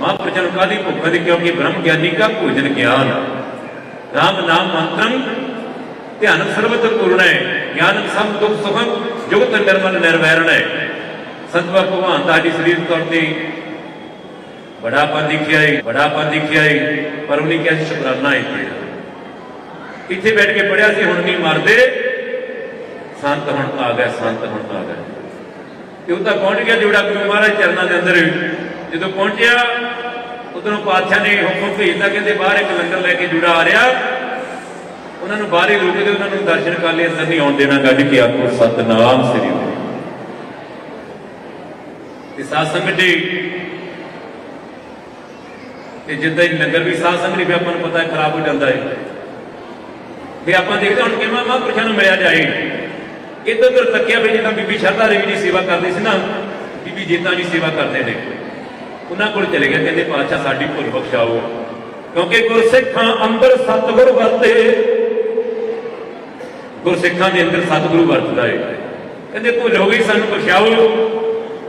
ਮਹਾਂਪੁਰਸ਼ਾਂ ਨੂੰ ਕਾਦੀ ਭੁੱਖ ਦੀ ਕਿਉਂਕਿ ਬ੍ਰਹਮ ਗਿਆਨੀ ਕਾ ਭੋਜਨ ਗਿਆਨ। ਰਾਮ ਨਾਮ ਮੰਤਰੰ ਧਿਆਨ ਸਰਬਤ ਪੂਰਣੈ ਗਿਆਨ ਸਭ ਦੁਖ ਸੁਖੰ, ਜੁਗਤ ਨਿਰਮਲ ਨਿਰਵੈਰਣੈ ਸੰਤਵਾ ਭਗਵਾਨ ਦਾ ਜੀ ਸਰੀਰ ਤੌਰ ਤੇ ਬੜਾ ਪਨ ਦਿਖਿਆ ਏ ਬੜਾ ਪਨ ਦਿਖਿਆ ਏ, ਪਰ ਉਹਨੇ ਕਿਹਾ ਸੀ, ਸ਼ੁਕਰਾਨਾ ਇੱਥੇ ਇੱਥੇ ਬੈਠ ਕੇ ਪੜਿਆ ਸੀ, ਹੁਣ ਨਹੀਂ ਮਰਦੇ। ਸੰਤ ਹੁਣ ਆ ਗਿਆ ਸੰਤ ਹੁਣ ਆ ਗਿਆ ਤੇ ਉਹ ਤਾਂ ਪਹੁੰਚ ਗਿਆ ਜਿਹੜਾ ਗੁਰੂ ਮਹਾਰਾਜ ਚਰਨਾਂ ਦੇ ਅੰਦਰ। ਜਦੋਂ ਪਹੁੰਚਿਆ, ਉਧਰੋਂ ਪਾਤਸ਼ਾਹ ਨੇ ਹੁਕਮ ਭੇਜਦਾ ਕਹਿੰਦੇ ਬਾਹਰ ਇੱਕ ਲੰਗਰ ਲੈ ਕੇ ਜੁੜਾ ਆ ਰਿਹਾ। ਉਹਨਾਂ ਨੂੰ ਬਾਹਰ ਹੀ ਰੋਕ ਕੇ ਉਹਨਾਂ ਨੂੰ ਦਰਸ਼ਨ ਕਰ ਲਈ ਅੰਦਰ ਨਹੀਂ ਆਉਣ ਦੇਣਾ ਗੱਜ ਕੇ ਆਖੋ, ਸਤਨਾਮ ਸ੍ਰੀ ਵਾਹਿਗੁਰੂ ਤੇ ਸਾਧ ਸੰਗਤ ਜੀ, ਤੇ ਜਿੱਦਾਂ ਹੀ ਲੰਗਰ ਵੀ ਸਾਧ ਸੰਗਤ ਵੀ ਆਪਾਂ ਨੂੰ ਪਤਾ ਹੈ ਖਰਾਬ ਹੋ ਜਾਂਦਾ ਹੈ। ਵੀ ਆਪਾਂ ਦੇਖਦੇ ਹਾਂ ਹੁਣ ਕਿਵੇਂ ਮਹਾਂਪੁਰਸ਼ਾਂ ਨੂੰ ਮਿਲਿਆ ਜਾਏ। ਇੱਧਰ ਉੱਧਰ ਤੱਕਿਆ ਵੀ ਜਿੱਦਾਂ ਬੀਬੀ ਸ਼ਰਧਾ ਦੇਵੀ ਦੀ ਸੇਵਾ ਕਰਦੀ ਸੀ ਨਾ, ਬੀਬੀ ਜੀਤਾਂ ਦੀ ਸੇਵਾ ਕਰਦੇ ਨੇ। ਉਹਨਾਂ ਕੋਲ ਚਲੇ ਗਿਆ ਕਹਿੰਦੇ ਪਾਤਸ਼ਾਹ ਸਾਡੀ ਭੁੱਲ ਬਖਸ਼ਾਓ। ਕਿਉਂਕਿ ਗੁਰਸਿੱਖਾਂ ਅੰਦਰ ਸਤਿਗੁਰ ਵਰਤੇ। ਗੁਰਸਿੱਖਾਂ ਦੇ ਅੰਦਰ ਸਤਿਗੁਰੂ ਵਰਤਦਾ ਹੈ ਕਹਿੰਦੇ ਭੁੱਲ ਹੋ ਗਈ, ਸਾਨੂੰ ਬਖਸ਼ਾਓ।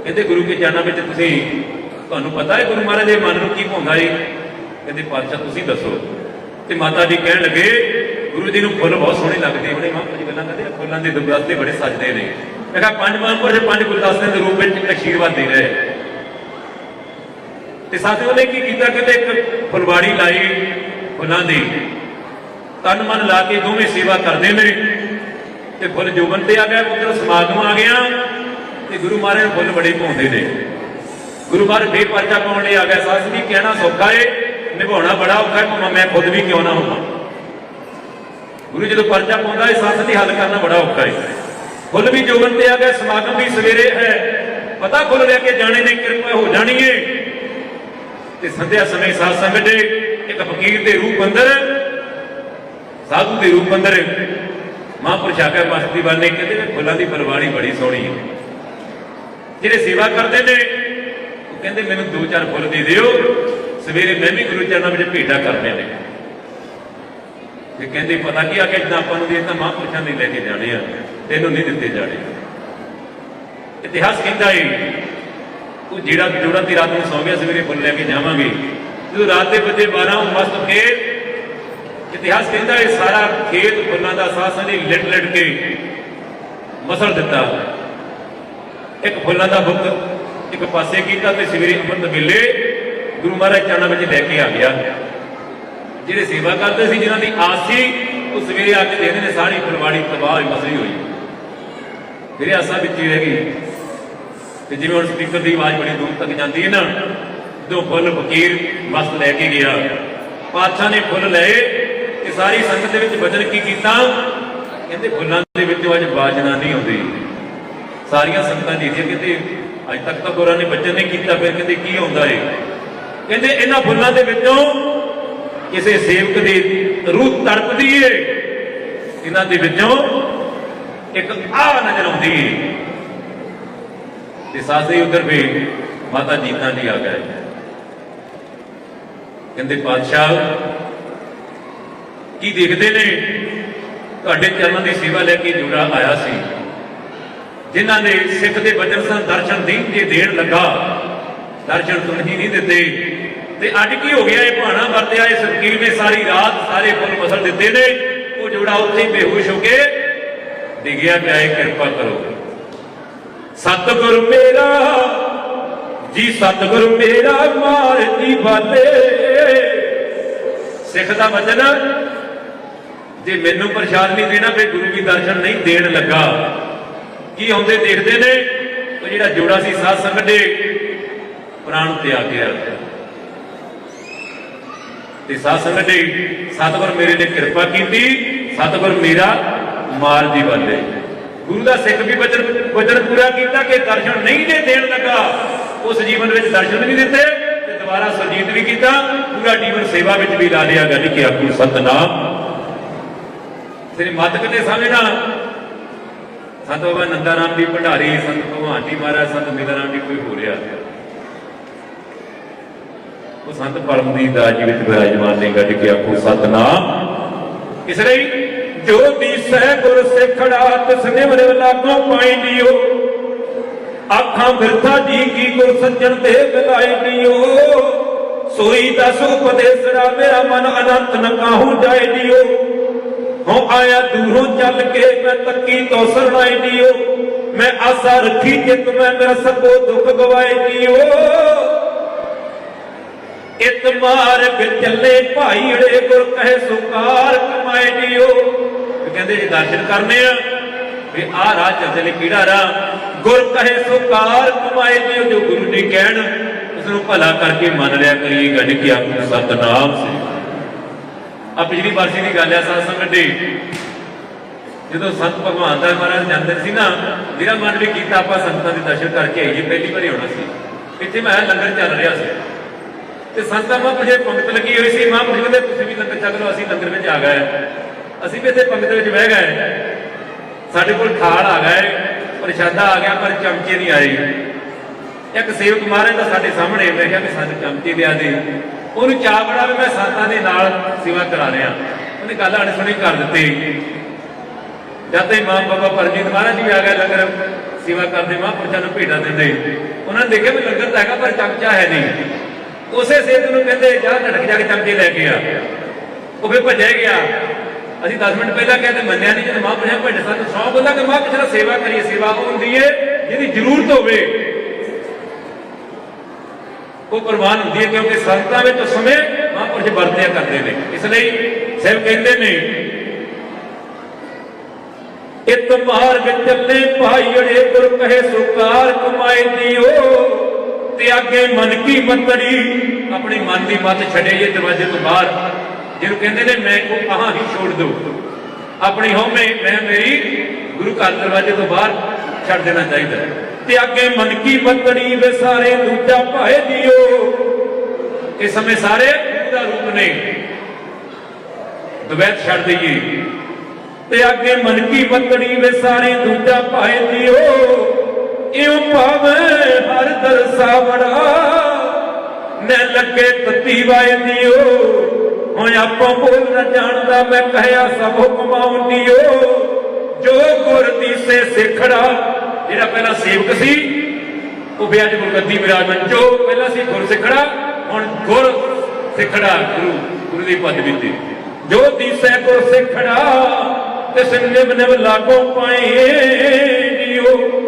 ਕਹਿੰਦੇ ਗੁਰੂ ਕੇ ਚਰਨਾਂ ਵਿੱਚ ਤੁਸੀਂ, ਤੁਹਾਨੂੰ ਪਤਾ ਹੈ ਗੁਰੂ ਮਹਾਰਾਜ ਦੇ ਮਨ ਨੂੰ ਕੀ ਭਾਉਂਦਾ ਹੈ ਕਹਿੰਦੇ ਪਾਤਸ਼ਾਹ, ਤੁਸੀਂ ਦੱਸੋ। ਤੇ ਮਾਤਾ ਜੀ ਕਹਿਣ ਲੱਗੇ, ਗੁਰੂ ਜੀ ਨੂੰ ਫੁੱਲ ਬਹੁਤ ਸੋਹਣੇ ਲੱਗਦੇ। ਉਹਨੇ ਮਾਂ ਜੀ ਗੱਲਾਂ ਕਰਦੇ ਫੁੱਲਾਂ ਦੇ ਗੁਲਦਸਤੇ ਬੜੇ ਸਜਦੇ ਨੇ। ਮੈਂ ਕਿਹਾ, ਪੰਜ ਮਹਾਂਪੁਰ ਪੰਜ ਗੁਲਦਸਤਿਆਂ ਦੇ ਰੂਪ ਵਿੱਚ ਆਸ਼ੀਰਵਾਦ ਦੇ ਰਹੇ। ਤੇ ਸਾਥੀਓ ਨੇ ਕੀ ਕੀਤਾ ਕਹਿੰਦੇ ਇੱਕ ਫੁਲਵਾੜੀ ਲਾਈ ਫੁੱਲਾਂ ਦੀ। ਤਨ ਮਨ ਲਾ ਕੇ ਦੋਵੇਂ ਸੇਵਾ ਕਰਦੇ ਨੇ ਤੇ ਫੁੱਲ ਜੋਬਨ ਤੇ ਆ ਗਿਆ, ਉਧਰ ਸਮਾਗਮ ਆ ਗਿਆ ਤੇ ਗੁਰੂ ਮਹਾਰਾਜ ਫੁੱਲ ਬੜੇ ਪਾਉਂਦੇ ਨੇ। ਗੁਰੂ ਮਹਾਰਾਜ ਫੇਰ ਪਰਚਾ ਪਾਉਣ ਲਈ ਆ ਗਿਆ ਸਾਥ ਜੀ, ਕਹਿਣਾ ਸੌਖਾ ਏ, ਨਿਭਾਉਣਾ ਬੜਾ ਔਖਾ ਹੈ ਭਾਵੇਂ ਮੈਂ ਖੁਦ ਵੀ ਕਿਉਂ ਨਾ ਹੋਵਾਂ। ਗੁਰੂ ਜਦੋਂ ਪਰਚਾ ਪਾਉਂਦਾ ਏ ਸਾਥ ਦੀ ਹੱਲ ਕਰਨਾ ਬੜਾ ਔਖਾ ਏ। ਫੁੱਲ ਵੀ ਜੋਬਨ ਤੇ ਆ ਗਿਆ, ਸਮਾਗਮ ਵੀ ਸਵੇਰੇ ਹੈ। ਪਤਾ ਫੁੱਲ ਲੈ ਕੇ ਜਾਣੇ ਨੇ, ਕਿਰਪਾ ਹੋ ਜਾਣੀ ਏ। ਤੇ ਸੰਧਿਆ ਸਮੇਂ ਸਾਧ ਸੰਗਤ ਇੱਕ ਫਕੀਰ ਦੇ ਰੂਪ ਅੰਦਰ, ਸਾਧੂ ਦੇ ਰੂਪ ਅੰਦਰ ਮਹਾਂਪੁਰਸ਼ ਆ ਮਸਤੀ ਵਾਲੇ ਕਹਿੰਦੇ ਵੀ ਫੁੱਲਾਂ ਦੀ ਪਰਵਾੜੀ ਬੜੀ ਸੋਹਣੀ ਹੈ। ਜਿਹੜੇ ਸੇਵਾ ਕਰਦੇ ਨੇ, ਉਹ ਕਹਿੰਦੇ, ਮੈਨੂੰ ਦੋ ਚਾਰ ਫੁੱਲ ਦੇ ਦਿਓ, ਸਵੇਰੇ ਮੈਂ ਵੀ ਗੁਰੂ ਚਰਨਾਂ ਵਿੱਚ ਭੇਟਾ ਕਰਦੇ ਨੇ। ਤੇ ਕਹਿੰਦੇ, ਪਤਾ ਕੀ ਆ ਕਿ ਜਿੱਦਾਂ ਆਪਾਂ ਨੂੰ ਦੇ ਤਾਂ ਮਹਾਂਪੁਰਸ਼ਾਂ ਨੇ ਲੈ ਕੇ ਜਾਣੇ ਆ, ਤੈਨੂੰ ਨਹੀਂ ਦਿੱਤੇ ਜਾਣੇ। ਇਤਿਹਾਸ ਕਹਿੰਦਾ ਏ ਉਹ ਜਿਹੜਾ ਜੋੜਾ ਤੇ ਰਾਤ ਨੂੰ ਸੌ ਗਿਆ, ਸਵੇਰੇ ਫੁੱਲ ਲੈ ਕੇ ਜਾਵਾਂਗੇ। ਜਦੋਂ ਰਾਤ ਦੇ ਵਜੇ 12 ਮਸਤ ਖੇਤ, ਇਤਿਹਾਸ ਕਹਿੰਦਾ ਇਹ ਸਾਰਾ ਖੇਤ ਫੁੱਲਾਂ ਦਾ ਸਾਸ ਨੇ ਲਿਟ ਲਿਟ ਕੇ ਮਸਲ ਦਿੱਤਾ। ਇੱਕ ਫੁੱਲਾਂ ਦਾ ਬੁੱਕ ਇੱਕ ਪਾਸੇ ਕੀਤਾ ਤੇ ਸਵੇਰੇ ਅੰਮ੍ਰਿਤ ਵੇਲੇ ਗੁਰੂ ਮਹਾਰਾਜ ਚਰਨਾਂ ਵਿੱਚ ਲੈ ਕੇ ਆ ਗਿਆ। ਜਿਹੜੇ ਸੇਵਾ ਕਰਦੇ ਸੀ, ਜਿਨ੍ਹਾਂ ਦੀ ਆਸ ਸੀ, ਉਹ ਸਵੇਰੇ ਆ ਕੇ ਦੇਖਦੇ ਨੇ, ਸਾਰੀ ਫੁਲਵਾੜੀ ਤਬਾਹ ਹੋਈ, ਮਸਲੀ ਹੋਈ। ਫਿਰ ਆਸਾਂ ਵਿੱਚ ਹੀ ਰਹਿ ਗਈ ਤੇ ਜਿਵੇਂ ਹੁਣ ਸਪੀਕਰ ਦੀ ਆਵਾਜ਼ ਬੜੀ ਦੂਰ ਤੱਕ ਜਾਂਦੀ ਹੈ ਨਾ ਜਦੋਂ ਫੁੱਲ ਫਕੀਰ ਮਸਤ ਲੈ ਕੇ ਗਿਆ। ਪਾਤਸ਼ਾਹ ਨੇ ਫੁੱਲ ਲਏ ਤੇ ਸਾਰੀ ਸੰਗਤ ਦੇ ਵਿੱਚ ਵਚਨ ਕੀ ਕੀਤਾ? ਕਹਿੰਦੇ ਫੁੱਲਾਂ ਦੇ ਵਿੱਚ ਅੱਜ ਬਾਜਣਾ ਨਹੀਂ ਆਉਂਦੀ। ਸਾਰੀਆਂ ਸੰਗਤਾਂ ਜੀ ਕਹਿੰਦੇ ਅੱਜ ਤੱਕ ਤਾਂ ਗੁਰਾਂ ਨੇ ਵਚਨ ਨਹੀਂ ਕੀਤਾ, ਫਿਰ ਕਹਿੰਦੇ ਕੀ ਆਉਂਦਾ ਏ? ਕਹਿੰਦੇ ਇਹਨਾਂ ਫੁੱਲਾਂ ਦੇ ਵਿੱਚੋਂ ਕਿਸੇ ਸੇਵਕ ਦੀ ਰੂਹ ਤੜਪਦੀ ਏ। ਇਹਨਾਂ ਦੇ ਵਿੱਚੋਂ ਇੱਕ ਆ ਨਜ਼ਰ ਆਉਂਦੀ ਏ। ਤੇ ਸਾਸੇ ਉਧਰ ਵੀ ਮਾਤਾ ਜੀਤਾ ਜੀ ਆ ਗਏ। ਕਹਿੰਦੇ, ਪਾਤਸ਼ਾਹ, ਕੀ ਦੇਖਦੇ ਨੇ? ਤੁਹਾਡੇ ਚਰਨਾਂ ਦੀ ਸੇਵਾ ਲੈ ਕੇ ਜੁੜਾ ਆਇਆ ਸੀ। ਜਿਨ੍ਹਾਂ ਨੇ ਸਿੱਖ ਦੇ ਬਚਨ ਸੰ ਦਰਸ਼ਨ ਦੀ ਜੇ ਦੇਣ ਲੱਗਾ। ਦਰਸ਼ਨ ਤੁਲਹੀ ਨਹੀਂ ਦਿੱਤੇ। ਤੇ ਅੱਜ ਕੀ ਹੋ ਗਿਆ? ਇਹ ਭਾਣਾ ਵਰਤਿਆ ਇਸ ਫਕੀਰ ਨੇ ਸਾਰੀ ਰਾਤ ਸਾਰੇ ਫੁੱਲ ਮਸਲ ਦਿੱਤੇ ਨੇ। ਉਹ ਜੋੜਾ ਉੱਥੇ ਬੇਹੋਸ਼ ਹੋ ਕੇ ਡਿੱਗਿਆ ਪਿਆ ਹੈ, ਕਿਰਪਾ ਕਰੋ। ਸਤਿਗੁਰ ਮੇਰਾ, ਜੀ ਸਤਿਗੁਰ ਮੇਰਾ ਮਾਰਤੀ ਬਾਤੇ ਸਿੱਖ ਦਾ ਵਚਨ ਜੇ ਮੈਨੂੰ ਪ੍ਰਸ਼ਾਦ ਨਹੀਂ ਦੇਣਾ, ਫਿਰ ਗੁਰੂ ਵੀ ਦਰਸ਼ਨ ਨਹੀਂ ਦੇਣ ਲੱਗਾ। ਕੀ ਆਉਂਦੇ ਦੇਖਦੇ ਨੇ? ਉਹ ਜਿਹੜਾ ਜੋੜਾ ਸੀ ਸਾਧ ਸੰਗਤ ਦੇ, ਪ੍ਰਾਣ ਤਿਆਗ ਗਿਆ। ਤੇ ਸਾਧ ਸੰਗਤ ਦੇ, ਸਤਿਗੁਰ ਮੇਰੇ ਨੇ ਕਿਰਪਾ ਕੀਤੀ, ਸਤਿਗੁਰ ਮੇਰਾ ਮਾਰ ਦੀ ਵਾਲੇ ਗੁਰੂ ਦਾ ਸਿੱਖ ਵੀ ਵਚਨ ਵਚਨ ਪੂਰਾ ਕੀਤਾ ਕਿ ਦਰਸ਼ਨ ਨਹੀਂ ਜੇ ਦੇਣ ਲੱਗਾ, ਉਸ ਜੀਵਨ ਵਿੱਚ ਦਰਸ਼ਨ ਵੀ ਦਿੱਤੇ ਤੇ ਦੁਬਾਰਾ ਸੁਰਜੀਤ ਵੀ ਕੀਤਾ। ਪੂਰਾ ਜੀਵਨ ਸੇਵਾ ਵਿੱਚ ਵੀ ਲਾ ਲਿਆ ਗੱਲ ਕਿ ਆਖੂ ਸਤਨਾਮ। ਤੇਰੀ ਮੱਤ ਕਿਤੇ ਸਮਝਣਾ ਸੰਤ ਬਾਬਾ ਨੰਦਾ ਰਾਮ ਦੀ ਭੰਡਾਰੀ, ਸੰਤ ਭਗਵਾਨ ਜੀ ਮਹਾਰਾਜ, ਸੰਤ ਮੇਰਾ ਰਾਮ ਜੀ ਕੋਈ ਹੋ ਰਿਹਾ ਉਹ ਸੰਤ ਪਰਮਦੀਪ ਦਾਸ ਜੀ ਵਿੱਚ ਵਿਰਾਜਮਾਨ ਨੇ ਗੱਜ ਕੇ ਆਖੋ, ਸਤਨਾਮ। ਇਸ ਲਈ ਜੋ ਦੀਸੈ ਗੁਰ ਸਿੱਖੜਾ ਤਿਸ ਨਿਮਰ ਲਾਗੋਂ ਪਾਈ ਦਿਓ। ਆਖਾਂ ਬਿਰਥਾ ਜੀ ਕੀ ਗੁਰ ਸੱਜਣ ਤੇ ਬਿਲਾਈ ਦਿਓ। ਸੋਈ ਦਸ ਉਪਦੇਸਰਾ ਮੇਰਾ ਮਨ ਅਨੰਤ ਨ ਕਾਹੂ ਜਾਏ ਦਿਓ। ਹੋ ਆਇਆ ਦੂਰੋਂ ਚੱਲ ਕੇ ਮੈਂ ਤੱਕੀ ਤੋਂ ਸਰਣਾਈ ਦਿਓ। ਮੈਂ ਆਸਾ ਰੱਖੀ ਜਿਤ ਮੈਂ ਮੇਰਾ ਸਭੋ ਦੁੱਖ ਗਵਾਏ ਦਿਓ। ਇਤ ਮਾਰਗ ਚੱਲੇ ਭਾਈੜੇ ਗੁਰ ਕਹੇ ਸੁਕਾਰ ਕਮਾਏ ਦਿਓ। ਕਹਿੰਦੇ ਜੇ ਦਰਸ਼ਨ ਕਰਨੇ ਆ, ਵੀ ਆ ਰਾਹ ਚੱਲਦੇ ਨੇ ਕਿਹੜਾ ਰਾਹ? ਗੁਰ ਕਹੇ ਸੁਕਾਰ ਕਮਾਏ ਦਿਓ ਜੋ ਗੁਰੂ ਨੇ ਕਹਿਣ ਉਸ ਨੂੰ ਭਲਾ ਕਰਕੇ ਮੰਨ ਲਿਆ ਕਰੀਏ ਗੱਡ ਕੀ ਆਪ ਸਤਨਾਮ ਸੇ। ਆ ਪਿਛਲੀ ਵਾਰਸੀ ਦੀ ਗੱਲ ਆ ਸਾਧ ਸੰਗਤ ਦੀ। ਜਦੋਂ ਸੰਤ ਭਗਵਾਨ ਦਾ ਮਹਾਰਾਜ ਜਾਂਦੇ ਸੀ ਨਾ, ਮੇਰਾ ਮਨ ਵੀ ਕੀਤਾ ਆਪਾਂ ਸੰਤਾਂ ਦੇ ਦਰਸ਼ਨ ਕਰਕੇ ਆਈਏ, ਪਹਿਲੀ ਵਾਰੀ ਆਉਣਾ ਸੀ। ਇੱਥੇ ਮੈਂ ਲੰਗਰ ਚੱਲ ਰਿਹਾ ਸੀ। ਤੇ ਸੰਤਾਂ ਮਹਾਂਪੁਰਸ਼ੇ ਪੰਗਤ ਲੱਗੀ ਹੋਈ ਸੀ ਮਹਾਂਪੁਰਸ਼ ਕਹਿੰਦੇ, ਤੁਸੀਂ ਵੀ ਲੰਗਰ ਚੱਕ ਲਓ, ਅਸੀਂ ਲੰਗਰ ਵਿੱਚ ਆ ਗਏ ਅਸੀਂ ਵੀ ਇੱਥੇ ਪੰਗਤ ਵਿੱਚ ਬਹਿ ਗਏ। ਸਾਡੇ ਕੋਲ ਥਾਲ ਆ ਗਏ, ਪ੍ਰਸ਼ਾਦਾ ਆ ਗਿਆ, ਪਰ ਚਮਚੇ ਨਹੀਂ ਆਏ। ਇੱਕ ਸੇਵਕ ਮਹਾਰਾਜ ਦਾ ਸਾਡੇ ਸਾਹਮਣੇ ਮੈਂ ਕਿਹਾ ਵੀ ਸਾਨੂੰ ਚਮਚੇ ਲਿਆ ਦੇ। ਉਹਨੂੰ ਚਾਹ ਬੜਾ ਵੀ ਮੈਂ ਸੰਤਾਂ ਦੇ ਨਾਲ ਸੇਵਾ ਕਰਾ ਰਿਹਾ। ਉਹਨੇ ਗੱਲ ਅਣਸੁਣੀ ਕਰ ਦਿੱਤੀ। ਜਦ ਤੇ ਮਾਂ ਬਾਬਾ ਪਰਜੀਤ ਮਹਾਰਾਜ ਵੀ ਆ ਗਏ ਲੰਗਰ ਸੇਵਾ ਕਰਦੇ, ਮਾਂ ਮਹਾਂਪੁਰਸ਼ਾਂ ਨੂੰ ਭੇਟਾ ਦਿੰਦੇ। ਉਹਨਾਂ ਨੇ ਦੇਖਿਆ ਵੀ ਲੰਗਰ ਤਾਂ ਹੈਗਾ, ਪਰ ਚਮਚਾ ਹੈ ਨਹੀਂ। ਉਸੇ ਸੇਵਕ ਨੂੰ ਕਹਿੰਦੇ, ਜਾ ਢੜਕ ਜਾ ਕੇ ਚਮਚੇ ਲੈ ਕੇ ਆ। ਉਹ ਫਿਰ ਭੱਜਿਆ ਗਿਆ। ਅਸੀਂ 10 ਮਿੰਟ ਪਹਿਲਾਂ ਕਹਿੰਦੇ ਮੰਨਿਆ ਨਹੀਂ, ਜਦੋਂ ਮਹਾਂਪੁਰਸ਼ਾਂ ਭੇਟੇ ਸਾਨੂੰ ਸੌ ਬੋਲਾ ਕਿ ਮਾਂ ਮਹਾਂਪੁਰਸ਼ਾਂ ਨਾਲ ਸੇਵਾ ਕਰੀਏ, ਸੇਵਾ ਉਹ ਹੁੰਦੀ ਹੈ ਜਿਹਦੀ ਜ਼ਰੂਰਤ ਹੋਵੇ। ਉਹ ਕੁਰਬਾਨ ਹੁੰਦੀ ਹੈ ਕਿਉਂਕਿ ਸੰਤਾਂ ਵਿੱਚ ਉਸ ਸਮੇਂ ਮਹਾਂਪੁਰਸ਼ ਵਰਤਿਆ ਕਰਦੇ ਨੇ। ਇਸ ਲਈ ਸੇਵ ਕਹਿੰਦੇ ਨੇ ਇਤ ਮਾਰਗ ਚੱਲੇ ਭਾਈੜੇ ਗੁਰ ਕਹੇ ਸੁਕਾਰ ਕਮਾਏ ਦਿਓ, ਤੇ ਅੱਗੇ ਮਨ ਕੀ ਮਤੜੀ, ਆਪਣੀ ਮਨ ਦੀ ਮਤ ਛੱਡੇ ਇਹ ਦਰਵਾਜ਼ੇ ਤੋਂ ਬਾਹਰ। ਜਿਹਨੂੰ ਕਹਿੰਦੇ ਨੇ, ਮੈਂ ਕੋ ਕਹਾਂ ਹੀ ਛੋੜ ਦੋ ਆਪਣੀ ਹਉਮੈ ਮੈਂ ਮੇਰੀ ਗੁਰੂ ਘਰ ਦਰਵਾਜ਼ੇ ਤੋਂ ਬਾਹਰ ਛੱਡ ਦੇਣਾ ਚਾਹੀਦਾ ਤੇ ਅੱਗੇ ਮਨ ਕੀ ਮਤੜੀ ਵੇ ਸਾਰੇ ਦੂਜਾ ਭਾਏ ਦਿਓ। ਇਸ ਸਮੇਂ ਸਾਰੇ ਦਾ ਰੂਪ ਨੇ। ਦਵੈਤ ਛੱਡ ਦਈਏ। ਤੇ ਅੱਗੇ ਮਨ ਕੀ ਮਤੜੀ ਵੇ ਸਾਰੇ ਦੂਜਾ ਭਾਏ ਦਿਓ। ਇਉ ਭਾਵੇਂ ਹਰ ਦਰਸਾ ਬੜਾ ਨੇ ਲੱਗੇ ਤਤੀ ਵਾਏ ਦਿਓ। ਹੁਣ ਆਪੋ ਬੋਲ ਨਾ ਜਾਣਦਾ, ਮੈਂ ਕਹਿਆ ਸਭ ਹੁਕਮ ਆਉਂਦੀਓ। ਜੋ ਗੁਰ ਦੀਸੇ ਸਿਖੜਾ ਜਿਹੜਾ ਪਹਿਲਾਂ ਸੇਵਕ ਸੀ, ਉਹ ਵੀ ਅੱਜ ਗੁਰਗੱਦੀ ਵਿਰਾਜਮਾਨ, ਜੋ ਪਹਿਲਾਂ ਸੀ ਗੁਰ ਸਿਖੜਾ ਹੁਣ ਗੁਰ ਸਿਖੜਾ ਗੁਰੂ ਗੁਰੂ ਦੀ ਪਦਵੀ ਤੇ ਜੋ ਦੀਸੈ ਗੁਰ ਸਿਖੜਾ ਤੇ ਨਿਮ ਨਿਮ ਲਾਗੋ ਪਾਏ ਦਿਓ